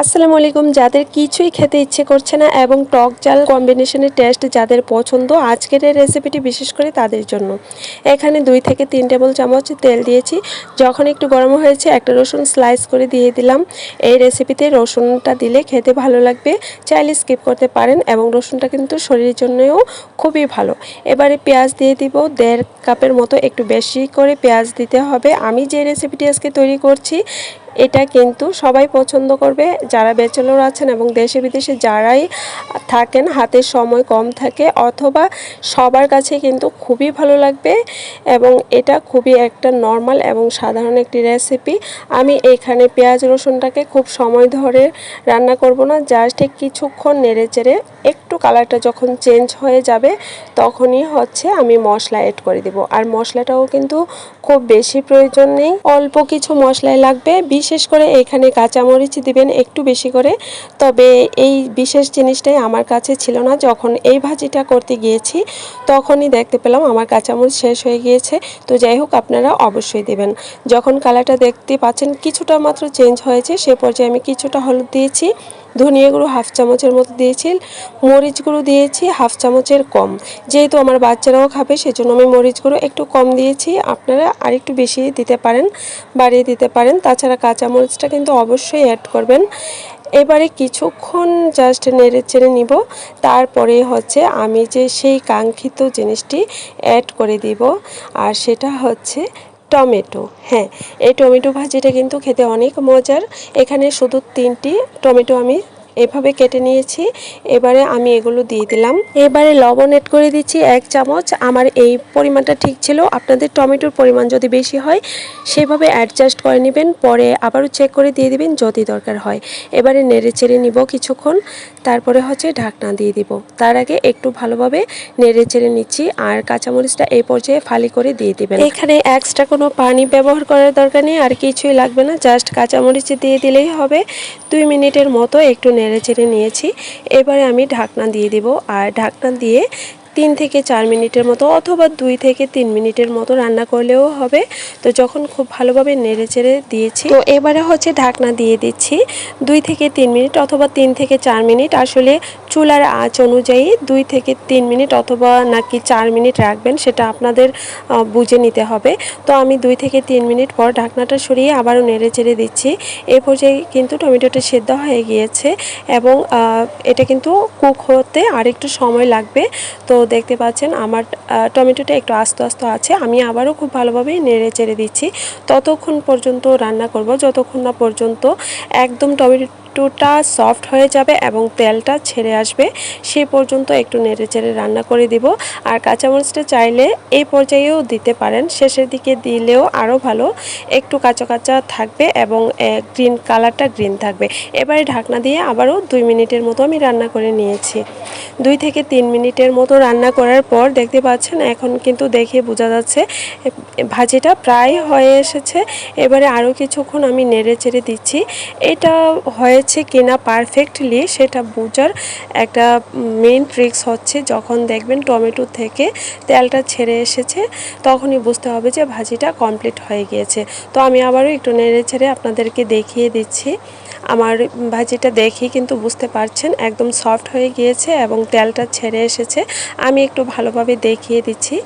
আসসালামু আলাইকুম। যাদের কিছুই খেতে ইচ্ছে করছে না এবং টক জাল কম্বিনেশনের টেস্ট যাদের পছন্দ, আজকের এই রেসিপিটি বিশেষ করে তাদের জন্য। এখানে দুই থেকে তিন টেবিল চামচ তেল দিয়েছি। যখন একটু গরম হয়েছে, একটা রসুন স্লাইস করে দিয়ে দিলাম। এই রেসিপিতে রসুনটা দিলে খেতে ভালো লাগবে। চাইলে স্কিপ করতে পারেন এবং রসুনটা কিন্তু শরীরের জন্যও খুবই ভালো। এবারে পেঁয়াজ দিয়ে দিব। দেড় কাপের মতো একটু বেশি করে পেঁয়াজ দিতে হবে। আমি যে রেসিপিটি আজকে তৈরি করছি এটা কিন্তু সবাই পছন্দ করবে। যারা ব্যাচেলর আছেন এবং দেশে বিদেশে যারাই থাকেন হাতে সময় কম থাকে, অথবা সবার কাছে কিন্তু খুবই ভালো লাগবে এবং এটা খুবই একটা নর্মাল এবং সাধারণ একটি রেসিপি আমি এখানে পেঁয়াজ রসুনটাকে খুব সময় ধরে রান্না করব না জাস্ট কিছুক্ষণ নেড়ে চেড়ে একটু কালারটা যখন চেঞ্জ হয়ে যাবে, তখনই হচ্ছে আমি মশলা অ্যাড করে দেব। আর মশলাটাও কিন্তু খুব বেশি প্রয়োজন নেই। অল্প কিছু মশলাই লাগবে বিশেষ করে এখানে কাঁচামরিচ দিবেন একটু বেশি করে। তবে এই বিশেষ জিনিসটাই আমার কাছে ছিল না। যখন এই ভাজিটা করতে গিয়েছি, তখনই দেখতে পেলাম আমার কাঁচামরিচ শেষ হয়ে গিয়েছে। তো যাই হোক, আপনারা অবশ্যই দেবেন। যখন কালারটা দেখতে পাচ্ছেন, কিছুটা মাত্র চেঞ্জ হয়েছে। সে পর্যায়ে আমি কিছুটা হলুদ দিয়েছি। ধনিয়া গুঁড়ো হাফ চামচের মতো দিয়েছি, মরিচ গুঁড়ো দিয়েছি, হাফ চামচের কম। যেহেতু আমার বাচ্চারাও খাবে, সেজন্য আমি মরিচ গুঁড়ো একটু কম দিয়েছি। আপনারা আরেকটু বেশি দিতে পারেন, বাড়িয়ে দিতে পারেন। তাছাড়া কাঁচা মরিচটা কিন্তু অবশ্যই অ্যাড করবেন। এবারে কিছুক্ষণ জাস্ট নেড়ে চেড়ে নিব। তারপরে হচ্ছে আমি যে সেই কাঙ্ক্ষিত জিনিসটি অ্যাড করে দিব। আর সেটা হচ্ছে টমেটো হ্যাঁ এই টমেটো ভাজিটা কিন্তু খেতে অনেক মজার। এখানে শুধু তিনটি টমেটো আমি এভাবে কেটে নিয়েছি। এবারে আমি এগুলো দিয়ে দিলাম। এবারে লবণ এড করে দিচ্ছি এক চামচ। আমার এই পরিমাণটা ঠিক ছিল। আপনাদের টমেটোর পরিমাণ যদি বেশি হয়, সেভাবে অ্যাডজাস্ট করে নেবেন। পরে আবারও চেক করে দিয়ে দিবেন যদি দরকার হয়। এবারে নেড়ে চেড়ে নিব কিছুক্ষণ। তারপরে হচ্ছে ঢাকনা দিয়ে দিব। তার আগে একটু ভালোভাবে নেড়ে চেড়ে নিচ্ছি। আর কাঁচামরিচটা এই পর্যায়ে ফালি করে দিয়ে দিবেন। এখানে এক্সট্রা কোনো পানি ব্যবহার করার দরকার নেই। আর কিছুই লাগবে না। জাস্ট কাঁচামরিচ দিয়ে দিলেই হবে। দুই মিনিটের মতো একটু নেড়ে চেড়ে নিয়েছি। এবারে আমি ঢাকনা দিয়ে দেবো। আর ঢাকনা দিয়ে তিন থেকে চার মিনিটের মতো অথবা দুই থেকে তিন মিনিটের মতো রান্না করলেও হবে। তো যখন খুব ভালোভাবে নেড়ে চেড়ে দিয়েছি, তো এবারে হচ্ছে ঢাকনা দিয়ে দিচ্ছি। দুই থেকে তিন মিনিট অথবা তিন থেকে চার মিনিট আসলে চুলার আঁচ অনুযায়ী দুই থেকে তিন মিনিট অথবা নাকি চার মিনিট রাখবেন, সেটা আপনাদের বুঝে নিতে হবে। তো আমি দুই থেকে তিন মিনিট পর ঢাকনাটা সরিয়ে আবারও নেড়ে চেড়ে দিচ্ছি। এ পর্যায়ে কিন্তু টমেটোটা সেদ্ধ হয়ে গিয়েছে এবং এটা কিন্তু কুক হতে আরেকটু সময় লাগবে। তো দেখতে পাচ্ছেন, আমার টমেটোটা একটু আস্তে আস্তে আছে, আমি আবারও খুব ভালোভাবে নেড়ে চেড়ে দিচ্ছি। ততক্ষণ পর্যন্ত রান্না করব, যতক্ষণ না পর্যন্ত একদম টমেটো একটুটা সফট হয়ে যাবে এবং তেলটা ছেড়ে আসবে, সে পর্যন্ত একটু নেড়ে চেড়ে রান্না করে দিব। আর কাঁচামরিচটা চাইলে এই পর্যায়েও দিতে পারেন। শেষের দিকে দিলেও আরও ভালো। একটু কাঁচা কাঁচা থাকবে এবং গ্রিন কালারটা গ্রিন থাকবে। এবারে ঢাকনা দিয়ে আবারও দুই মিনিটের মতো আমি রান্না করে নিয়েছি। দুই থেকে তিন মিনিটের মতো রান্না করার পর দেখতে পাচ্ছেন, এখন কিন্তু দেখে বোঝা যাচ্ছে ভাজিটা প্রায় হয়ে এসেছে। এবারে আরও কিছুক্ষণ আমি নেড়ে চেড়ে দিচ্ছি। এটা হয়ে হয়েছে কিনা পারফেক্টলি সেটা বোঝার একটা মেন ট্রিক্স হচ্ছে যখন দেখবেন টমেটো থেকে তেলটা ছেড়ে এসেছে, তখনই বুঝতে হবে যে ভাজিটা কমপ্লিট হয়ে গিয়েছে। তো আমি আবারও একটু নেড়ে ছেড়ে আপনাদেরকে দেখিয়ে দিচ্ছি। আমার ভাজিটা দেখি কিন্তু বুঝতে পারছেন একদম সফট হয়ে গিয়েছে এবং তেলটা ছেড়ে এসেছে। আমি একটু ভালোভাবে দেখিয়ে দিচ্ছি।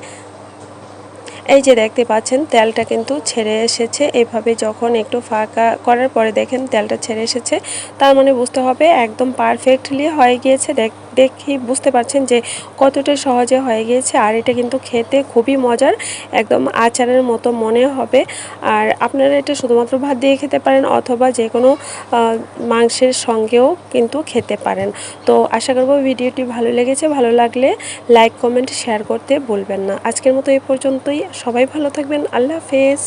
এই যে দেখতে পাচ্ছেন, তেলটা কিন্তু ছেড়ে এসেছে। এভাবে যখন একটু ফাঁকা করার পরে দেখেন, তেলটা ছেড়ে এসেছে। তার মানে বুঝতে হবে, একদম পারফেক্টলি হয়ে গিয়েছে। দেখ দেখি বুঝতে পারছেন যে কতটা সহজে হয়ে গিয়েছে। আর এটা কিন্তু খেতে খুবই মজার, একদম আচারের মতো মনে হবে। আর আপনারা এটা শুধুমাত্র ভাত দিয়ে খেতে পারেন অথবা যে কোনো মাংসের সঙ্গেও কিন্তু খেতে পারেন। তো আশা করব ভিডিওটি ভালো লেগেছে। ভালো লাগলে লাইক, কমেন্ট, শেয়ার করতে বলবেন না। আজকের মতো এই পর্যন্তই। সবাই ভালো থাকবেন। আল্লাহ হাফেজ।